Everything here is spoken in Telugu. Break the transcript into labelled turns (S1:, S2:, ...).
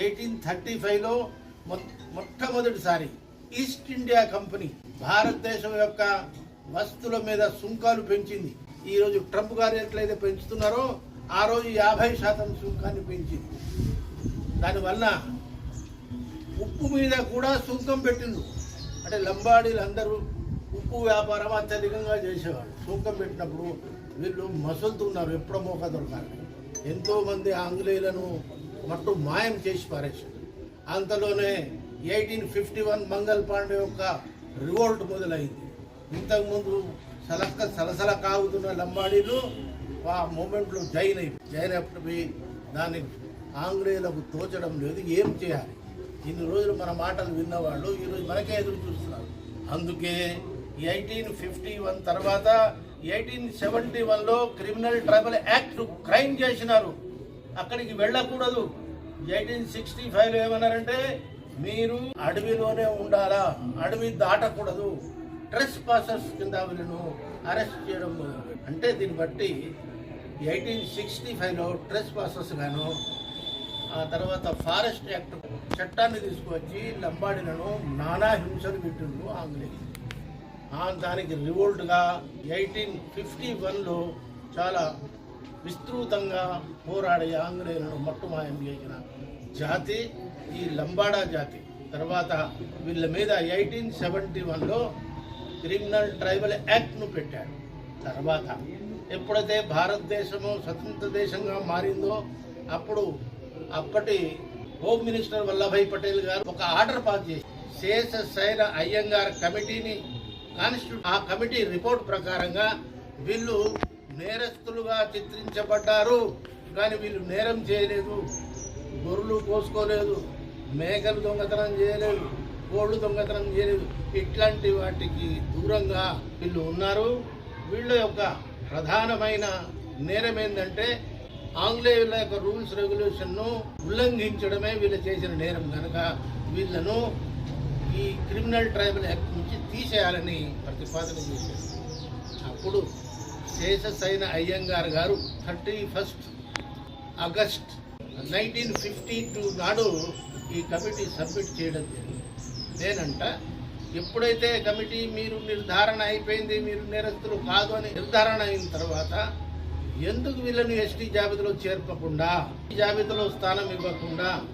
S1: ఎయిటీన్ థర్టీ ఫైవ్లో మొట్టమొదటిసారి ఈస్ట్ ఇండియా కంపెనీ భారతదేశం యొక్క వస్తువుల మీద సుంకాలు పెంచింది. ఈరోజు ట్రంప్ గారు ఎట్లయితే పెంచుతున్నారో ఆ రోజు యాభై శాతం సుంకాన్ని పెంచింది. దానివల్ల ఉప్పు మీద కూడా సుంకం పెట్టిండు అంటే లంబాడీలు అందరూ ఉప్పు వ్యాపారం అత్యధికంగా చేసేవాళ్ళు. సుంకం పెట్టినప్పుడు వీళ్ళు మసులుతున్నారు ఎప్పుడో మోక దొరకాలి ఎంతోమంది ఆంగ్లేయులను మట్టు మాయం చేసి పారేశారు అంతలోనే eighteen fifty one Mangal Pandey యొక్క రివోల్ట్ మొదలైంది. ఇంతకుముందు సలక్క సలసల కాగుతున్న లంబాడీలు ఆ మూమెంట్లో జైన్ అయి జైన్ అయిపోయి దాన్ని ఆంగ్లేయులకు తోచడం లేదు ఏం చేయాలి? ఇన్ని రోజులు మన మాటలు విన్నవాళ్ళు ఈరోజు మనకే ఎదురు చూస్తున్నారు. అందుకే ఎయిటీన్ ఫిఫ్టీ వన్ తర్వాత ఎయిటీన్ సెవెంటీ వన్లో క్రిమినల్ ట్రైబల్ యాక్ట్ క్రైమ్ చేసినారు. అక్కడికి వెళ్ళకూడదు. ఎయిటీన్ సిక్స్టీ ఫైవ్ ఏమన్నారంటే మీరు అడవిలోనే ఉండాలా? అడవి దాటకూడదు. ట్రెస్ పాసర్స్ కింద వీళ్ళను అరెస్ట్ చేయడం అంటే దీన్ని బట్టి ఎయిటీన్ సిక్స్టీ ఫైవ్లో ట్రెస్ పాసర్స్ గాను ఆ తర్వాత ఫారెస్ట్ యాక్ట్ చట్టాన్ని తీసుకువచ్చి లంబాడీలను నానా హింసలు పెట్టిండ్రు ఆంగ్లేయులు. ఆ దానికి రివోల్ట్గా ఎయిటీన్ ఫిఫ్టీ వన్లో చాలా విస్తృతంగా పోరాడే ఆంగ్లేయులను మట్టుమాయం చేసిన జాతి ఈ లంబాడా జాతి. తర్వాత వీళ్ళ మీద ఎయిటీన్ సెవెంటీ వన్లో క్రిమినల్ ట్రైబల్ యాక్ట్ను పెట్టాడు. తర్వాత ఎప్పుడైతే భారతదేశము స్వతంత్ర దేశంగా మారిందో అప్పుడు అప్పటి హోమ్ మినిస్టర్ వల్లభాయ్ పటేల్ గారు ఒక ఆర్డర్ పాస్ చేసి శేష సైన అయ్యంగార్ కమిటీని కాన్స్టిట్యూట్ ఆ కమిటీ రిపోర్ట్ ప్రకారంగా వీళ్ళు నేరస్తులుగా చిత్రించబడ్డారు. కానీ వీళ్ళు నేరం చేయలేదు. గొర్రెలు కోసుకోలేదు. మేకలు దొంగతనం చేయలేదు. కోళ్ళు దొంగతనం చేయలేదు. ఇట్లాంటి వాటికి దూరంగా వీళ్ళు ఉన్నారు. వీళ్ళ యొక్క ప్రధానమైన నేరం ఏంటంటే ఆంగ్లేయుల యొక్క రూల్స్ రెగ్యులేషన్ను ఉల్లంఘించడమే వీళ్ళు చేసిన నేరం కనుక వీళ్ళను ఈ క్రిమినల్ ట్రైబల్ యాక్ట్ నుంచి తీసేయాలని ప్రతిపాదన చేశారు. అప్పుడు శేషసైన అయ్యంగార్ గారు thirty first August nineteen fifty two నాడు ఈ కమిటీ సబ్మిట్ చేయడం జరిగింది. నేనంట ఎప్పుడైతే కమిటీ మీరు నిర్ధారణ అయిపోయింది మీరు నేరస్తులు కాదు అని నిర్ధారణ అయిన తర్వాత ఎందుకు వీళ్ళని ఎస్టీ జాబితాలో చేర్పకుండా జాబితాలో స్థానం ఇవ్వకుండా